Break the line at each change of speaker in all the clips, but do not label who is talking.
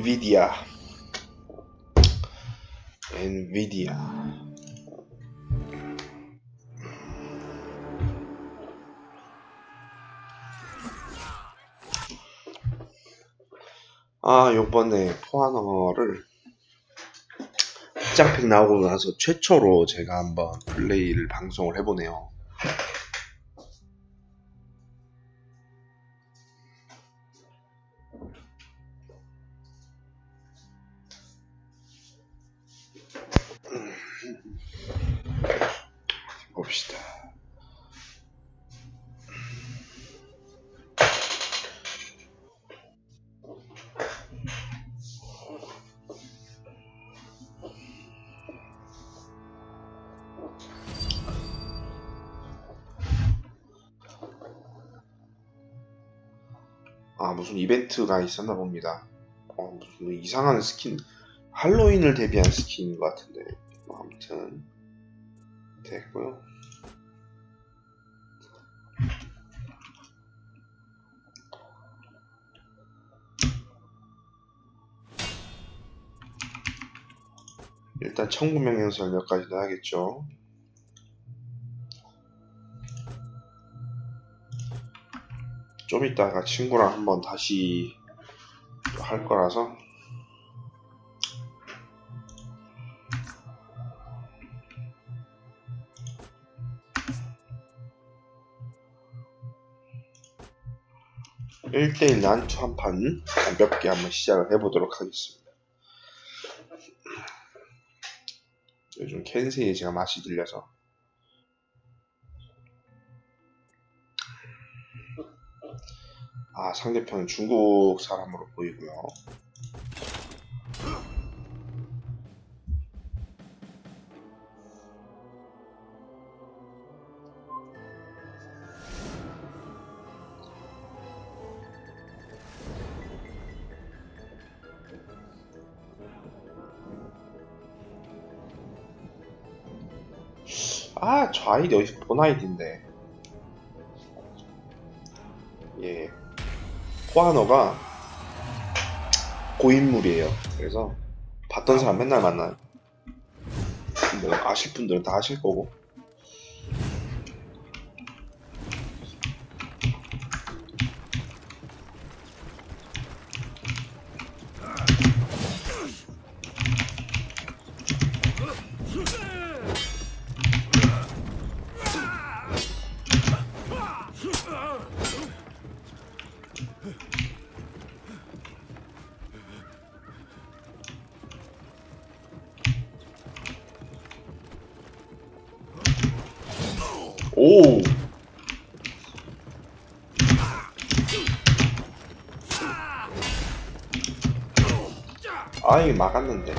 엔비디아 아 요번에 포아너를 입장팩 나오고 나서 최초로 제가 한번 플레이를 방송을 해보네요 봅시다. 아 무슨 이벤트가 있었나 봅니다. 어, 무슨 이상한 스킨 할로윈을 대비한 스킨인 것 같은데 뭐 아무튼 됐고요. 일단 청구명령설 몇 가지 넣어야겠죠. 좀 이따가 친구랑 한번 다시 할 거라서 일대일 난투 한판 가볍게 한번 시작을 해보도록 하겠습니다. 요즘 캔세이 제가 맛이 들려서 아 상대편은 중국 사람으로 보이고요. 아, 저 아이디 어디서 본 아이디인데. 예. 포아너가 고인물이에요. 그래서 봤던 사람 맨날 만나요. 뭐 아실 분들은 다 아실 거고. 오! 아, 이게 막았는데.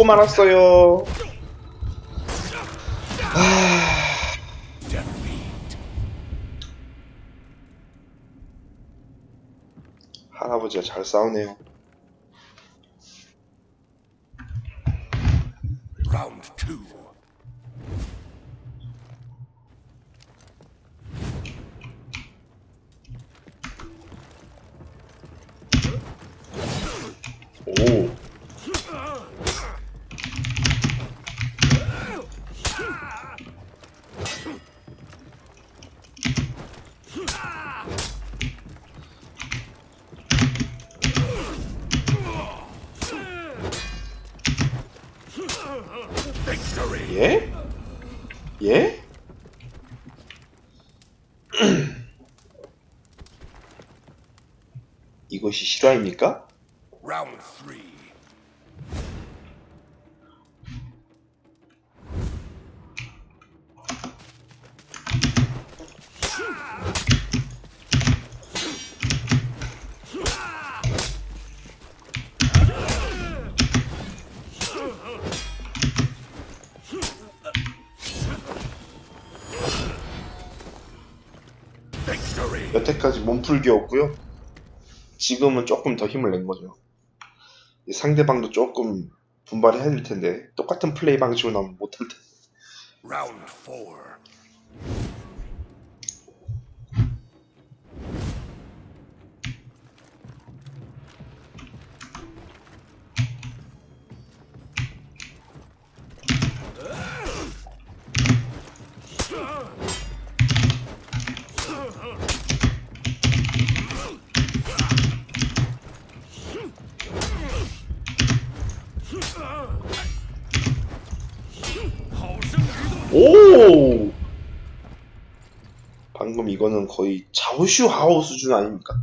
죽고 말았어요. 할아버지가 잘 싸우네요. 오. 예? 예? 이것이 실화입니까?
Three. Victory.
여태까지 몸풀기였고요. 지금은 조금 더 힘을 낸 거죠. 이 상대방도 조금 분발해야 될 텐데 똑같은 플레이 방식으로 나오면 못할 텐데. 오! 방금 이거는 거의 자오슈 하오 수준 아닙니까?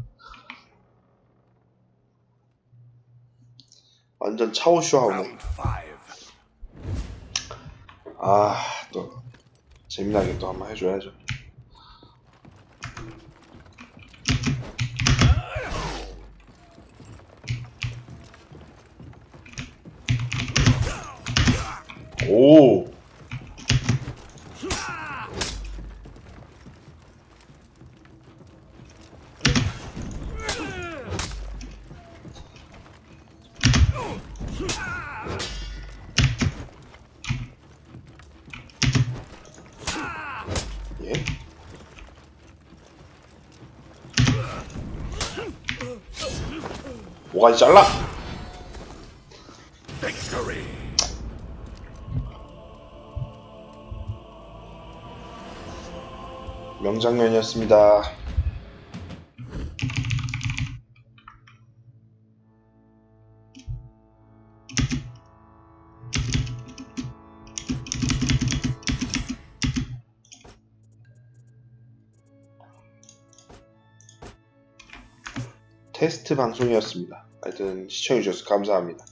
완전 차오슈 하오네. 아, 또 재미나게 또 한번 해줘야죠. 오! 뭐가지 잘라? 명장면이었습니다. 테스트 방송이었습니다. 하여튼 시청해주셔서 감사합니다.